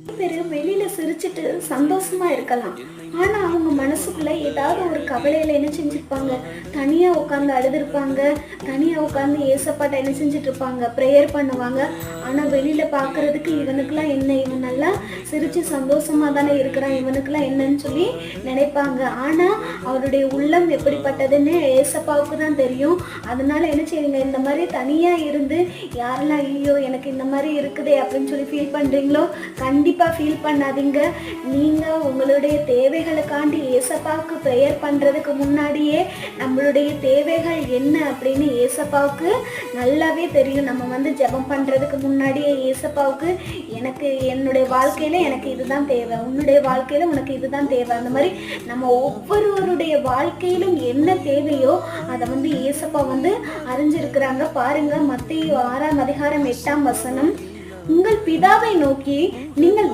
பேர் வெளியில சிரிச்சிட்டு சந்தோஷமா இருக்கலாம். ஆனா அவங்க மனசுக்குள்ள ஏதாவது ஒரு கவலையில என்ன செஞ்சிருப்பாங்க? தனியா உட்காந்து அழுதுருப்பாங்க. தனியா உட்காந்து ஏசப்பாட்ட என்ன செஞ்சுட்டு இருப்பாங்க? ப்ரேயர் பண்ணுவாங்க. ஆனா வெளியில பாக்குறதுக்கு இவனுக்கெல்லாம் என்ன இவன் நல்லா சிரிச்சு சந்தோஷமா தானே இருக்கிறான். இவனுக்குலாம் என்னன்னு சொல்லி நினைப்பாங்க. ஆனா அவருடைய உள்ளம் எப்படிப்பட்டதுன்னு ஏசப்பாவுக்கு தான் தெரியும். அதனால என்ன செய்வீங்க? இந்த மாதிரி தனியா இருந்து யாரெல்லாம் ஐயோ எனக்கு இந்த மாதிரி இருக்குதே அப்படின்னு சொல்லி ஃபீல் பண்றீங்களோ? கண்டிப்பா ஃபீல் பண்ணாதீங்க. நீங்க நம்மளுடைய தேவைகளுக்காண்டி ஏசப்பாவுக்கு ப்ரேயர் பண்றதுக்கு முன்னாடியே நம்மளுடைய தேவைகள் என்ன அப்படின்னு ஏசப்பாவுக்கு நல்லாவே தெரியும். நம்ம வந்து ஜெபம் பண்றதுக்கு முன்னாடியே ஏசப்பாவுக்கு எனக்கு என்னுடைய வாழ்க்கையில எனக்கு இதுதான் தேவை. உன்னுடைய வாழ்க்கையில உனக்கு இதுதான் தேவை. அந்த மாதிரி நம்ம ஒவ்வொருவருடைய வாழ்க்கையிலும் என்ன தேவையோ அதை வந்து ஏசப்பா வந்து அறிஞ்சிருக்கிறாங்க. பாருங்க மத்திய ஆறாம் அதிகாரம் எட்டாம் வசனம். உங்கள் பிதாவை நோக்கி நீங்கள்